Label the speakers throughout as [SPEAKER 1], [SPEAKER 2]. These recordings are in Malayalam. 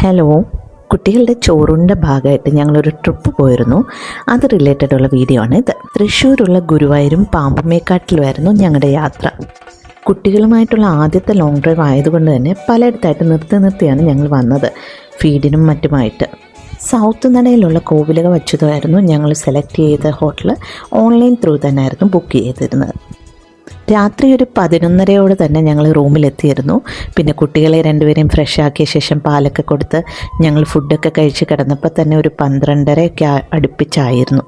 [SPEAKER 1] ഹലോ കുട്ടികളുടെ ചോറിന്റെ ഭാഗമായിട്ട് ഞങ്ങളൊരു ട്രിപ്പ് പോയിരുന്നു. അത് റിലേറ്റഡ് ഉള്ള വീഡിയോ ആണ് ഇത്. തൃശ്ശൂരുള്ള ഗുരുവായൂരും പാമ്പുമേക്കാട്ടിലുമായിരുന്നു ഞങ്ങളുടെ യാത്ര. കുട്ടികളുമായിട്ടുള്ള ആദ്യത്തെ ലോങ് ഡ്രൈവ് ആയതുകൊണ്ട് തന്നെ പലയിടത്തായിട്ട് നിർത്തി നിർത്തിയാണ് ഞങ്ങൾ വന്നത്. ഫീഡിനും മറ്റുമായിട്ട്. സൗത്ത് നടയിലുള്ള കോവിലക വച്ചതായിരുന്നു ഞങ്ങൾ സെലക്ട് ചെയ്ത ഹോട്ടൽ ഓൺലൈൻ ത്രൂ തന്നെയായിരുന്നു ബുക്ക് ചെയ്തിരുന്നത്. രാത്രി ഒരു പതിനൊന്നരയോട് തന്നെ ഞങ്ങൾ റൂമിലെത്തിയിരുന്നു. പിന്നെ കുട്ടികളെ രണ്ടുപേരെയും ഫ്രഷ് ആക്കിയ ശേഷം പാലൊക്കെ കൊടുത്ത് ഞങ്ങൾ ഫുഡൊക്കെ കഴിച്ച് കിടന്നപ്പോൾ തന്നെ ഒരു പന്ത്രണ്ടരയൊക്കെ അടുപ്പിച്ചായിരുന്നു.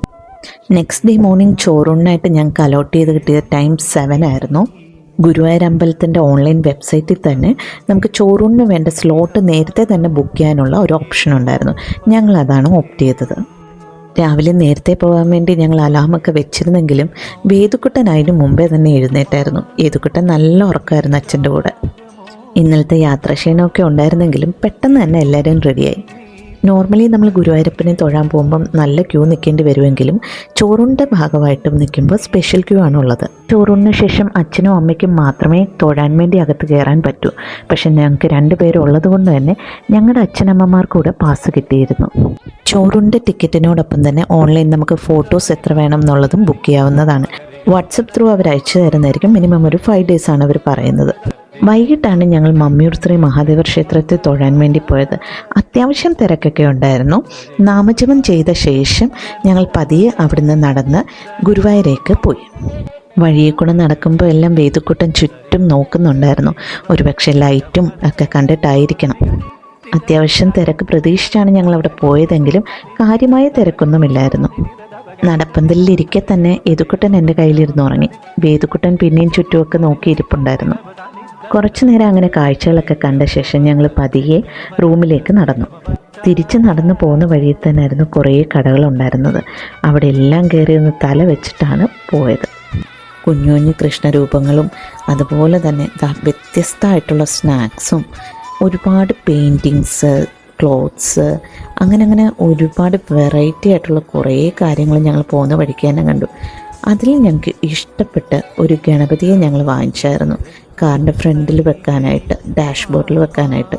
[SPEAKER 1] നെക്സ്റ്റ് ഡേ മോർണിംഗ് ചോറൂണിനായിട്ട് ഞങ്ങൾക്ക് അലോട്ട് ചെയ്ത് കിട്ടിയ ടൈം സെവൻ ആയിരുന്നു. ഗുരുവായൂർ അമ്പലത്തിന്റെ ഓൺലൈൻ വെബ്സൈറ്റിൽ തന്നെ നമുക്ക് ചോറൂണിന് വേണ്ട സ്ലോട്ട് നേരത്തെ തന്നെ ബുക്ക് ചെയ്യാനുള്ള ഒരു ഓപ്ഷൻ ഉണ്ടായിരുന്നു. ഞങ്ങളതാണ് ഓപ്റ്റ് ചെയ്തത്. രാവിലെ നേരത്തെ പോകാൻ വേണ്ടി ഞങ്ങൾ അലാമൊക്കെ വെച്ചിരുന്നെങ്കിലും വേദുക്കുട്ടൻ അതിന് മുമ്പേ തന്നെ എഴുന്നേറ്റായിരുന്നു. ഏതുക്കുട്ടൻ നല്ല ഉറക്കമായിരുന്നു അച്ഛന്റെ കൂടെ. ഇന്നലത്തെ യാത്രാക്ഷീണമൊക്കെ ഉണ്ടായിരുന്നെങ്കിലും പെട്ടെന്ന് തന്നെ എല്ലാവരും റെഡിയായി നോർമലി നമ്മൾ ഗുരുവായൂരപ്പനെ തൊഴാൻ പോകുമ്പം നല്ല ക്യൂ നിൽക്കേണ്ടി വരുമെങ്കിലും ചോറൂണിന്റെ ഭാഗമായിട്ടും നിൽക്കുമ്പോൾ സ്പെഷ്യൽ ക്യൂ ആണുള്ളത് ചോറൂണിന് ശേഷം അച്ഛനും അമ്മയ്ക്കും മാത്രമേ തൊഴാൻ വേണ്ടി അകത്ത് കയറാൻ പറ്റൂ. പക്ഷെ ഞങ്ങൾക്ക് രണ്ട് പേരുള്ളത് കൊണ്ട് തന്നെ ഞങ്ങളുടെ അച്ഛനമ്മമാർക്കൂടെ പാസ് കിട്ടിയിരുന്നു. ചോറിന്റെ ടിക്കറ്റിനോടൊപ്പം തന്നെ ഓൺലൈൻ നമുക്ക് ഫോട്ടോസ് എത്ര വേണം എന്നുള്ളതും ബുക്ക് ചെയ്യാവുന്നതാണ്. വാട്സപ്പ് ത്രൂ അവർ അയച്ചു തരുന്നതായിരിക്കും മിനിമം ഒരു ഫൈവ് ആണ് അവർ പറയുന്നത്. വൈകിട്ടാണ് ഞങ്ങൾ മമ്മിയൂർ ശ്രീ മഹാദേവ ക്ഷേത്രത്തിൽ തൊഴാൻ വേണ്ടി പോയത്. അത്യാവശ്യം തിരക്കൊക്കെ ഉണ്ടായിരുന്നു. നാമജപം ചെയ്ത ശേഷം ഞങ്ങൾ പതിയെ അവിടുന്ന് നടന്ന് ഗുരുവായൂരേക്ക് പോയി. വഴിയെ കൂടെ നടക്കുമ്പോൾ എല്ലാം വേദുക്കുട്ടൻ ചുറ്റും നോക്കുന്നുണ്ടായിരുന്നു. ഒരുപക്ഷെ ലൈറ്റും ഒക്കെ കണ്ടിട്ടായിരിക്കണം. അത്യാവശ്യം തിരക്ക് പ്രതീക്ഷിച്ചാണ് ഞങ്ങൾ അവിടെ പോയതെങ്കിലും കാര്യമായ തിരക്കൊന്നുമില്ലായിരുന്നു. നടപ്പന്തലിലിരിക്കെ തന്നെ യദുക്കുട്ടൻ എന്റെ കയ്യിലിരുന്ന് ഉറങ്ങി. വേദുക്കുട്ടൻ പിന്നെയും ചുറ്റുമൊക്കെ നോക്കിയിരിപ്പുണ്ടായിരുന്നു. കുറച്ചു നേരം അങ്ങനെ കാഴ്ചകളൊക്കെ കണ്ട ശേഷം ഞങ്ങൾ പതിയെ റൂമിലേക്ക് നടന്നു. തിരിച്ച് നടന്നു പോകുന്ന വഴിയിൽ തന്നെയായിരുന്നു കുറേ കടകളുണ്ടായിരുന്നത് അവിടെ എല്ലാം കയറി ഒന്ന് തല വെച്ചിട്ടാണ് പോയത്. കുഞ്ഞു കുഞ്ഞു കൃഷ്ണരൂപങ്ങളും അതുപോലെ തന്നെ വ്യത്യസ്തമായിട്ടുള്ള സ്നാക്സും ഒരുപാട് പെയിന്റിങ്സ് ക്ലോത്ത്സ് അങ്ങനെ അങ്ങനെ ഒരുപാട് വെറൈറ്റി ആയിട്ടുള്ള കുറേ കാര്യങ്ങൾ ഞങ്ങൾ പോകുന്ന വഴിക്ക് തന്നെ കണ്ടു. അതിൽ ഞങ്ങൾക്ക് ഇഷ്ടപ്പെട്ട ഒരു ഗണപതിയെ ഞങ്ങൾ വാങ്ങിച്ചായിരുന്നു. കാറിന്റെ ഫ്രണ്ടിൽ വെക്കാനായിട്ട് ഡാഷ് ബോർഡിൽ വെക്കാനായിട്ട്.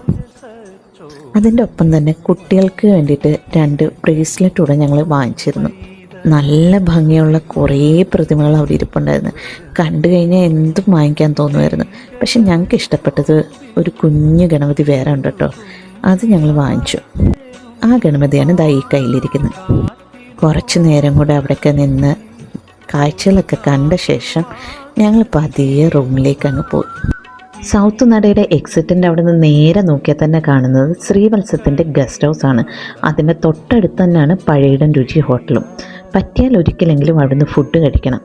[SPEAKER 1] അതിന്റെ ഒപ്പം തന്നെ കുട്ടികൾക്ക് വേണ്ടിയിട്ട് രണ്ട് ബ്രേസ്ലെറ്റ് കൂടെ ഞങ്ങൾ വാങ്ങിച്ചിരുന്നു. നല്ല ഭംഗിയുള്ള കുറേ പ്രതിമകൾ അവിടെ ഇരിപ്പുണ്ടായിരുന്നു. കണ്ടു കഴിഞ്ഞാൽ എന്തും വാങ്ങിക്കാൻ തോന്നുമായിരുന്നു. പക്ഷെ ഞങ്ങൾക്ക് ഇഷ്ടപ്പെട്ടത് ഒരു കുഞ്ഞു ഗണപതി വേറെ ഉണ്ട് കേട്ടോ. അത് ഞങ്ങൾ വാങ്ങിച്ചു. ആ ഗണപതിയാണ് ദാ കയ്യിലിരിക്കുന്നത്. കുറച്ച് നേരം കൂടെ അവിടെയൊക്കെ നിന്ന് കാഴ്ചകളൊക്കെ കണ്ട ശേഷം ഞങ്ങൾ പതിയെ റൂമിലേക്ക് അങ്ങ് പോയി. സൗത്ത് നടയുടെ എക്സിറ്റിന്റെ അവിടെ നിന്ന് നേരെ നോക്കിയാൽ തന്നെ കാണുന്നത് ശ്രീവത്സത്തിന്റെ ഗസ്റ്റ് ഹൗസ് ആണ്. അതിന്റെ തൊട്ടടുത്ത് തന്നെയാണ് പഴയിടൻ രുചി ഹോട്ടലും. പറ്റിയാൽ ഒരിക്കലെങ്കിലും അവിടുന്ന് ഫുഡ് കഴിക്കണം.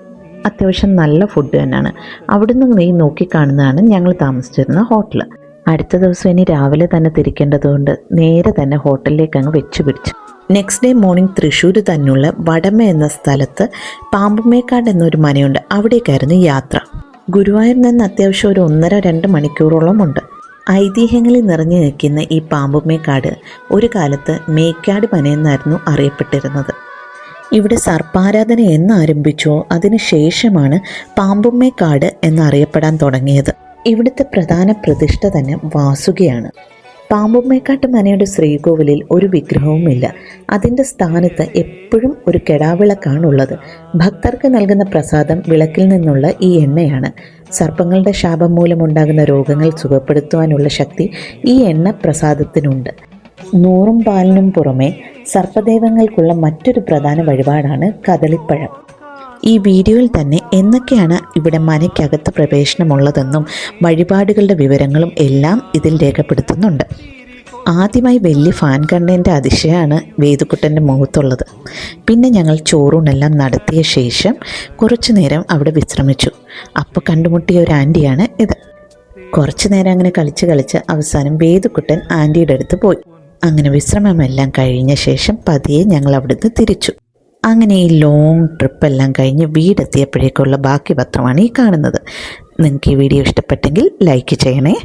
[SPEAKER 1] അത്യാവശ്യം നല്ല ഫുഡ് തന്നെയാണ്. അവിടുന്ന് നീ നോക്കിക്കാണുന്നതാണ് ഞങ്ങൾ താമസിച്ചിരുന്ന ഹോട്ടൽ അടുത്ത ദിവസം ഇനി രാവിലെ തന്നെ തിരിക്കേണ്ടതുകൊണ്ട് നേരെ തന്നെ ഹോട്ടലിലേക്ക് അങ്ങ് വെച്ചു പിടിച്ചു നെക്സ്റ്റ് ഡേ മോർണിംഗ് തൃശ്ശൂർ തന്നെയുള്ള വടമ എന്ന സ്ഥലത്ത് പാമ്പുമേക്കാട് എന്നൊരു മനയുണ്ട് അവിടേക്കായിരുന്നു യാത്ര. ഗുരുവായൂർ നിന്ന് അത്യാവശ്യം ഒരു ഒന്നര രണ്ട് മണിക്കൂറോളം ഉണ്ട്. ഐതിഹ്യങ്ങളിൽ നിറഞ്ഞു നിൽക്കുന്ന ഈ പാമ്പുമേക്കാട് ഒരു കാലത്ത് മേക്കാട് മനയെന്നായിരുന്നു അറിയപ്പെട്ടിരുന്നത്. ഇവിടെ സർപ്പാരാധന എന്നാരംഭിച്ചോ അതിനുശേഷമാണ് പാമ്പുമ്മേക്കാട് എന്നറിയപ്പെടാൻ തുടങ്ങിയത്. ഇവിടുത്തെ പ്രധാന പ്രതിഷ്ഠ തന്നെ വാസുകിയാണ്. പാമ്പുമ്മേക്കാട്ട് മനയുടെ ശ്രീകോവിലിൽ ഒരു വിഗ്രഹവുമില്ല. അതിന്റെ സ്ഥാനത്ത് എപ്പോഴും ഒരു കെടാവിളക്കാണുള്ളത് ഭക്തർക്ക് നൽകുന്ന പ്രസാദം വിളക്കിൽ നിന്നുള്ള ഈ എണ്ണയാണ്. സർപ്പങ്ങളുടെ ശാപം മൂലമുണ്ടാകുന്ന രോഗങ്ങൾ സുഖപ്പെടുത്തുവാനുള്ള ശക്തി ഈ എണ്ണ പ്രസാദത്തിനുണ്ട്. നൂറും പാലിനും പുറമെ സർപ്പദൈവങ്ങൾക്കുള്ള മറ്റൊരു പ്രധാന വഴിപാടാണ് കദളിപ്പഴം. ഈ വീഡിയോയിൽ തന്നെ എന്നൊക്കെയാണ് ഇവിടെ മനയ്ക്കകത്ത് പ്രവേശനമുള്ളതെന്നും വഴിപാടുകളുടെ വിവരങ്ങളും എല്ലാം ഇതിൽ രേഖപ്പെടുത്തുന്നുണ്ട്. ആദ്യമായി വലിയ ഫാൻ കണ്ടതിന്റെ അതിശയമാണ് വേദുക്കുട്ടന്റെ മുഖത്തുള്ളത്. പിന്നെ ഞങ്ങൾ ചോറൂണെല്ലാം നടത്തിയ ശേഷം കുറച്ചു നേരം അവിടെ വിശ്രമിച്ചു. അപ്പോൾ കണ്ടുമുട്ടിയ ഒരു ആന്റിയാണ് ഇത്. കുറച്ചു നേരം അങ്ങനെ കളിച്ച് കളിച്ച് അവസാനം വേദുക്കുട്ടൻ ആന്റിയുടെ അടുത്ത് പോയി. അങ്ങനെ വിശ്രമമെല്ലാം കഴിഞ്ഞ ശേഷം പതിയെ ഞങ്ങൾ അവിടുന്ന് തിരിച്ചു. അങ്ങനെ ഈ ലോങ് ട്രിപ്പെല്ലാം കഴിഞ്ഞ് വീടെത്തിയപ്പോഴേക്കുള്ള ബാക്കി പത്രമാണ് ഈ കാണുന്നത്. നിങ്ങൾക്ക് ഈ വീഡിയോ ഇഷ്ടപ്പെട്ടെങ്കിൽ ലൈക്ക് ചെയ്യണേ.